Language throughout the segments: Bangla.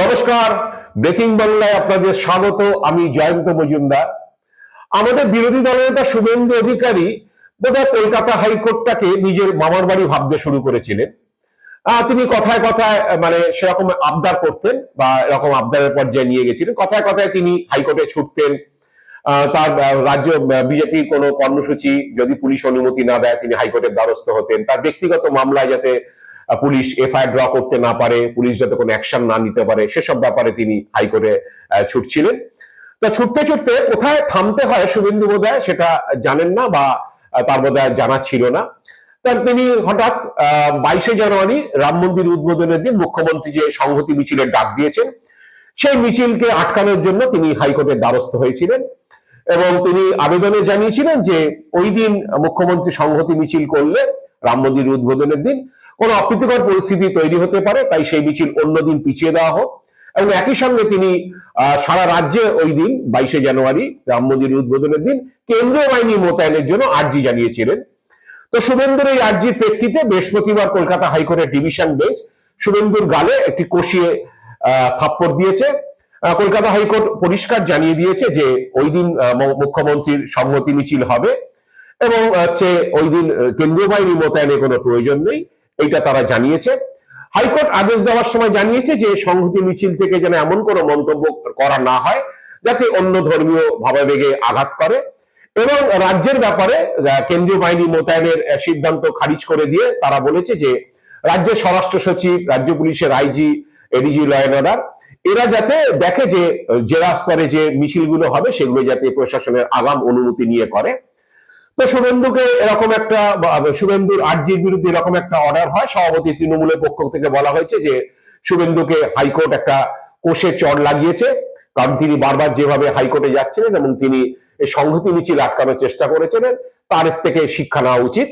নমস্কার, ব্রেকিং বাংলায় আপনাদের স্বাগত, আমি জয়ন্ত মজুমদার। আমাদের বিরোধী দলনেতা শুভেন্দু অধিকারী বোধহয় কলকাতা হাইকোর্টটাকে নিজের মামার বাড়ি ভাবতে শুরু করেছিলেন। তিনি কথায় কথায় মানে সেরকম আবদার করতেন বা এরকম আবদারের পর্যায়ে নিয়ে গেছিলেন। কথায় কথায় তিনি হাইকোর্টে ছুটতেন। তার রাজ্য বিজেপি কোনো কর্মসূচি যদি পুলিশ অনুমতি না দেয়, তিনি হাইকোর্টের দ্বারস্থ হতেন। তার ব্যক্তিগত মামলায় যাতে পুলিশ এফআইআর ড্র করতে না পারে, পুলিশ যাতে কোনো অ্যাকশন না নিতে পারে, সেসব ব্যাপারে তিনি হাইকোর্টে ছুটছিলেন। তো ছুটতে ছুটতে কোথায় থামতে হয় শুভেন্দু বোধহয় সেটা জানেন না বা তার বোধহয় জানা ছিল না। তার তিনি হঠাৎ বাইশে জানুয়ারি রাম মন্দির উদ্বোধনের দিন মুখ্যমন্ত্রী যে সংহতি মিছিলের ডাক দিয়েছেন, সেই মিছিলকে আটকানোর জন্য তিনি হাইকোর্টের দ্বারস্থ হয়েছিলেন এবং তিনি আবেদনে জানিয়েছিলেন যে ওই দিন মুখ্যমন্ত্রী সংহতি মিছিল করলে রাম মন্দির উদ্বোধনের দিন। কোনো অপ্রীতিকর পরিস্থিতি তৈরি হতে পারে, তাই সেই মিছিল অন্যদিন পিছিয়ে দেওয়া হোক। এবং একই সঙ্গে তিনি সারা রাজ্যে ওই দিন, বাইশে জানুয়ারি, রাম মন্দির উদ্বোধনের দিন, কেন্দ্রীয় বাহিনী মোতায়েনের জন্য আর্জি জানিয়েছিলেন। তো শুভেন্দুর এই আর্জির প্রেক্ষিতে বৃহস্পতিবার কলকাতা হাইকোর্টের ডিভিশন বেঞ্চ শুভেন্দুর গালে একটি কষিয়ে থাপ্পড় দিয়েছে। কলকাতা হাইকোর্ট পরিষ্কার জানিয়ে দিয়েছে যে ওই দিন মুখ্যমন্ত্রীর সম্মতি মিছিল হবে। এবং হচ্ছে ওই দিন কেন্দ্রীয় বাহিনী মোতায়েনের কোনো প্রয়োজন নেই, এইটা তারা জানিয়েছে। হাইকোর্ট আদেশ দেওয়ার সময় জানিয়েছে যে সংহতি মিছিল থেকে যেন এমন কোনো মন্তব্য করা না হয়, যাতে অন্য ধর্মীয় ভাবাবেগে আঘাত করে এবং রাজ্যের ব্যাপারে কেন্দ্রীয় বাহিনী মোতায়েনের সিদ্ধান্ত খারিজ করে দিয়ে তারা বলেছে যে রাজ্যের স্বরাষ্ট্র সচিব, রাজ্য পুলিশের IG, ADG, law and order, এরা যাতে দেখে যে জেলা স্তরে যে মিছিলগুলো হবে, সেগুলো যাতে প্রশাসনের আগাম অনুমতি নিয়ে করে। তো শুভেন্দুকে এরকম একটা শুভেন্দুর আর্জির বিরুদ্ধে এরকম একটা অর্ডার হয়। সভাপতি তৃণমূলের পক্ষ থেকে বলা হয়েছে যে, শুভেন্দুকে হাইকোর্ট একটা কোষে চর লাগিয়েছে। কারণ তিনি বারবার যেভাবে হাইকোর্টে যাচ্ছিলেন এবং তিনি সংহতি মিছিল আটকানোর চেষ্টা করেছিলেন, তার থেকে শিক্ষা নেওয়া উচিত।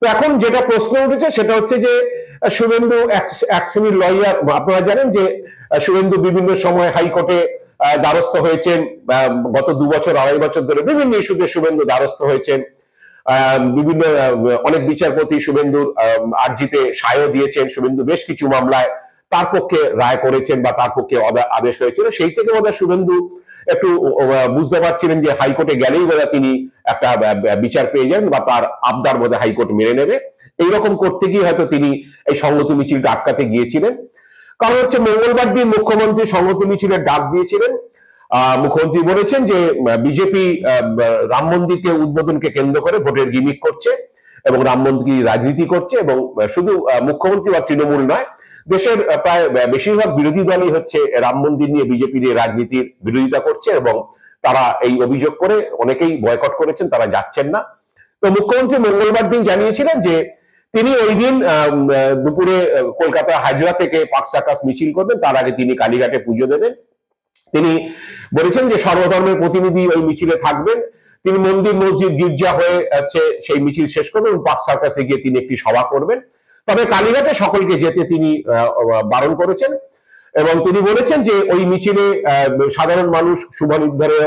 তো এখন যেটা প্রশ্ন উঠেছে সেটা হচ্ছে যে, শুভেন্দু এক- শ্রেণির লয়ার আপনারা জানেন যে, শুভেন্দু বিভিন্ন সময় হাইকোর্টে দ্বারস্থ হয়েছেন গত দু বছর, আড়াই বছর ধরে বিভিন্ন ইস্যুতে শুভেন্দু দ্বারস্থ হয়েছেন। বিভিন্ন অনেক বিচারপতি শুভেন্দুর আর্জিতে সায়ও দিয়েছেন। শুভেন্দু বেশ কিছু মামলায় তার পক্ষে রায় করেছেন বা তার পক্ষে আদেশ হয়েছিল। সেই থেকে বোধহয় শুভেন্দু একটু বুঝতে পারছিলেন যে হাইকোর্টে গেলেই বোধহয় তিনি একটা বিচার পেয়ে যান বা তার আবদার বোধহয় হাইকোর্ট মেনে নেবে। এইরকম করতে গিয়ে হয়তো তিনি এই সংহতি মিছিলটা আটকাতে গিয়েছিলেন। কারণ হচ্ছে মঙ্গলবার দিন মুখ্যমন্ত্রী সংহতি মিছিলের ডাক দিয়েছিলেন। মুখ্যমন্ত্রী বলেছেন যে বিজেপি রাম মন্দিরকে, উদ্বোধনকে কেন্দ্র করে ভোটের গিমিক করছে এবং রাম মন্দির রাজনীতি করছে এবং শুধু মুখ্যমন্ত্রী বা তৃণমূল নয়, দেশের প্রায় বেশিরভাগ বিরোধী দলই হচ্ছে রাম মন্দির নিয়ে বিজেপির এই রাজনীতির বিরোধিতা করছে এবং তারা এই অভিযোগ করে অনেকেই বয়কট করেছেন, তারা যাচ্ছেন না। তো মুখ্যমন্ত্রী মঙ্গলবার দিন জানিয়েছিলেন যে তিনি ওই দিন দুপুরে কলকাতা হাজরা থেকে পাক সাকাস মিছিল করবেন, তার আগে তিনি কালীঘাটে পুজো দেবেন। তিনি বলেছেন যে সর্বধর্মের প্রতিনিধি ওই মিছিলে থাকবেন। তিনি মন্দির, মসজিদ, গির্জা হয়ে হচ্ছে সেই মিছিল শেষ করবেন পাক সার্কাসে গিয়ে তিনি একটি সভা করবেন। তবে কালীঘাটে সকলকে যেতে তিনি বারণ করেছেন। এবং তিনি বলেছেন যে ওই মিছিলে সাধারণ মানুষ শুভানুদ্ধারে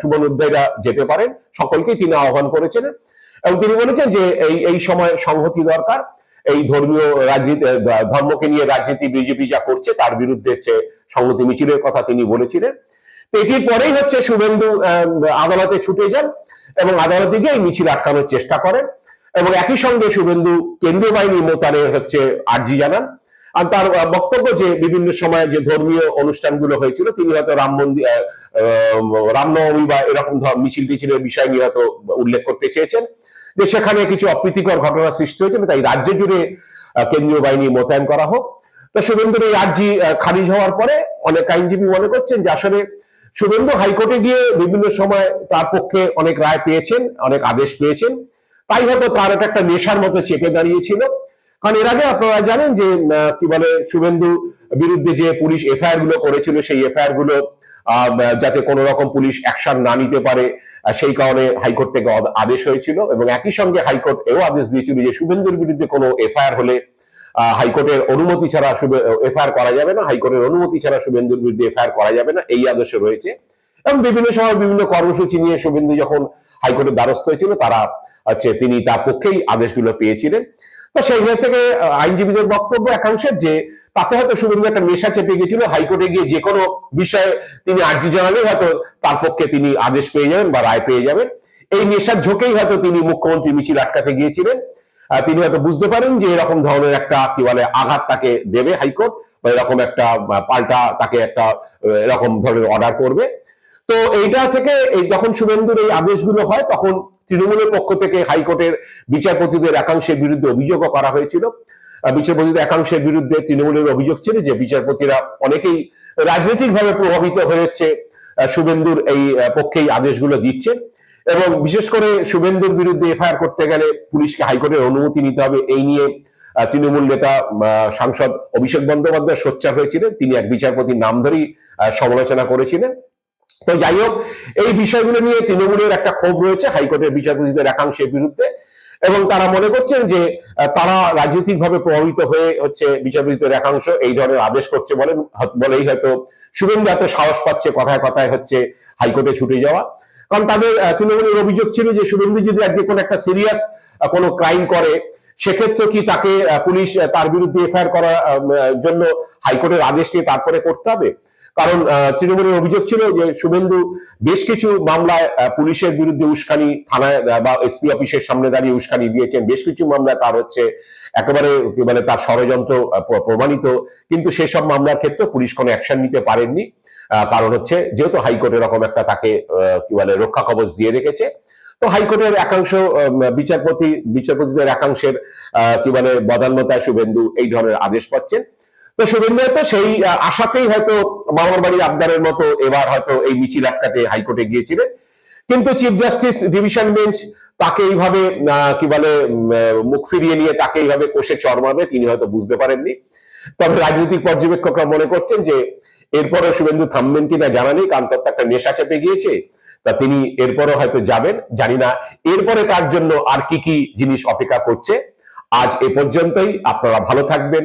শুভানুদ্ধারীরা যেতে পারেন। সকলকেই তিনি আহ্বান করেছেন। এবং তিনি বলেছেন যে এই এই সময় সংহতি দরকার। এই ধর্মীয় রাজনীতি ধর্মকে নিয়ে রাজনীতি বিজেপি যা করছে তার বিরুদ্ধে হচ্ছে সংহতি মিছিলের কথা তিনি বলেছিলেন। এটির পরেই হচ্ছে শুভেন্দু আদালতে ছুটে যান এবং আদালতে গিয়ে এই মিছিল আটকানোর চেষ্টা করেন। এবং একই সঙ্গে শুভেন্দু কেন্দ্রীয় বাহিনী মোতায়েনের হচ্ছে আর্জি জানান। আর তার বক্তব্য যে বিভিন্ন সময়ে যে ধর্মীয় অনুষ্ঠানগুলো হয়েছিল, তিনি হয়তো রাম মন্দির রামনবমী বা এরকম মিছিল টিছিলের বিষয় নিয়ে হয়তো উল্লেখ করতে চেয়েছেন। যে সেখানে কিছু অপ্রীতিকর ঘটনা সৃষ্টি হয়েছিল তাই রাজ্য জুড়ে কেন্দ্রীয় বাহিনী মোতায়েন করা হোক। তো শুভেন্দুর এই আর্জি খারিজ হওয়ার পরে অনেক আইনজীবী মনে করছেন যে আসলে শুভেন্দু হাইকোর্টে গিয়ে বিভিন্ন সময় তার পক্ষে অনেক রায় পেয়েছেন, অনেক আদেশ পেয়েছেন। তাই হয়তো তার একটা নেশার মতো চেপে দাঁড়িয়েছিল। কারণ এর আগে আপনারা জানেন যে কি বলে, শুভেন্দু বিরুদ্ধে যে পুলিশ এফআইআরগুলো করেছিল, সেই এফআইআরগুলো যাতে কোনো রকম পুলিশ অ্যাকশন না নিতে পারে সেই কারণে হাইকোর্ট থেকে আদেশ হয়েছিল এবং একই সঙ্গে হাইকোর্ট এও আদেশ দিয়েছিল যে শুভেন্দুর বিরুদ্ধে কোনো এফআইআর হলে হাইকোর্টের অনুমতি ছাড়া এফআইআর করা যাবে না, হাইকোর্টের অনুমতি ছাড়া শুভেন্দুর বিরুদ্ধে এফআইআর করা যাবে না, এই আদেশ রয়েছে। এবং বিভিন্ন সময় বিভিন্ন কর্মসূচি নিয়ে শুভেন্দু যখন হাইকোর্টের দ্বারস্থ হয়েছিল, তারা হচ্ছে তিনি তার পক্ষেই আদেশগুলো পেয়েছিলেন। তো সেই জায়গা থেকে আইনজীবীদের বক্তব্য একাংশের যে, তাতে হয়তো শুভেন্দু একটা নেশা চেপে গেছিল হাইকোর্টে গিয়ে যে কোনো বিষয়ে তিনি আর্জি জানালে হয়তো তার পক্ষে তিনি আদেশ পেয়ে যাবেন বা রায় পেয়ে যাবেন। এই নেশার ঝোঁকেই হয়তো তিনি মুখ্যমন্ত্রী মিছিল আটকাতে গিয়েছিলেন। তিনি হয়তো বুঝতে পারেন যে এরকম ধরনের একটা, কি বলে, আঘাত তাকে দেবে হাইকোর্ট বা এরকম একটা পাল্টা তাকে একটা এরকম ধরনের অর্ডার করবে। তো এইটা থেকে যখন শুভেন্দুর এই আদেশগুলো হয়, তখন তৃণমূলের পক্ষ থেকে হাইকোর্টের বিচারপতিদের একাংশের বিরুদ্ধে অভিযোগও করা হয়েছিল। বিচারপতিদের একাংশের বিরুদ্ধে তৃণমূলের অভিযোগ ছিল যে বিচারপতিরা অনেকেই রাজনৈতিকভাবে প্রভাবিত হয়েছে শুভেন্দুর এই পক্ষেই আদেশগুলো দিচ্ছে। এবং বিশেষ করে শুভেন্দুর বিরুদ্ধে এফআইআর করতে গেলে পুলিশকে হাইকোর্টের অনুমতি নিতে হবে। এই নিয়ে তৃণমূল নেতা সাংসদ অভিষেক বন্দ্যোপাধ্যায় সোচ্চার হয়েছিলেন। তিনি এক বিচারপতির নাম ধরেই সমালোচনা করেছিলেন। তো যাই হোক এই বিষয়গুলো নিয়ে তৃণমূলের একটা ক্ষোভ রয়েছে, হাইকোর্টের বিচারপতিদের একাংশের বিরুদ্ধে। এবং তারা মনে করছেন যে তারা রাজনৈতিকভাবে প্রভাবিত হয়ে হচ্ছে বিচারপতিদের একাংশ, এই ধরনের আদেশ করছে বলেন বলেই হয়তো শুভেন্দু এত সাহস পাচ্ছে, কথায় কথায় হচ্ছে হাইকোর্টে ছুটে যাওয়া। কারণ তাদের তৃণমূলের অভিযোগ ছিল যে শুভেন্দু যদি আজকে কোনো একটা সিরিয়াস কোনো ক্রাইম করে, সেক্ষেত্রে কি তাকে পুলিশ তার বিরুদ্ধে এফআইআর করার জন্য হাইকোর্টের আদেশ নিয়ে তারপরে করতে হবে? কারণ তৃণমূলের অভিযোগ ছিল যে শুভেন্দু বেশ কিছু মামলায় পুলিশের বিরুদ্ধে উস্কানি, থানায় বা এসপি অফিসের সামনে দাঁড়িয়ে উস্কানি দিয়েছেন। বেশ কিছু মামলায় তার হচ্ছে একেবারে মানে তার ষড়যন্ত্র প্রমাণিত। কিন্তু সেসব মামলার ক্ষেত্রে পুলিশ কোনো অ্যাকশন নিতে পারেননি। কারণ হচ্ছে যেহেতু হাইকোর্ট এরকম একটা তাকে কি বলে, রক্ষা কবচ দিয়ে রেখেছে। তো হাইকোর্টের একাংশ বিচারপতি, বিচারপতিদের একাংশের কি বলে, বদান্যতায় শুভেন্দু এই ধরনের আদেশ পাচ্ছেন। তো শুভেন্দু হয়তো সেই আশাতেই হয়তো মামার বাড়ির আবদারের মতো এবার হয়তো এই মিছিল আটকাতে হাইকোর্টে গিয়েছিলেন। কিন্তু চিফ জাস্টিস ডিভিশন বেঞ্চ তাকে এইভাবে কি বলে মুখ ফিরিয়ে নিয়ে তাকে এইভাবে কোষে চড় মারবে, তিনি হয়তো বুঝতে পারেননি। তবে রাজনৈতিক পর্যবেক্ষকরা মনে করছেন যে এরপরও শুভেন্দু থামবেন কিনা জানা নেই, কারণ তার একটা নেশা চেপে গিয়েছে। তা তিনি এরপরও হয়তো যাবেন, জানি না। এরপরে তার জন্য আর কি কি জিনিস অপেক্ষা করছে, আজ এ পর্যন্তই। আপনারা ভালো থাকবেন।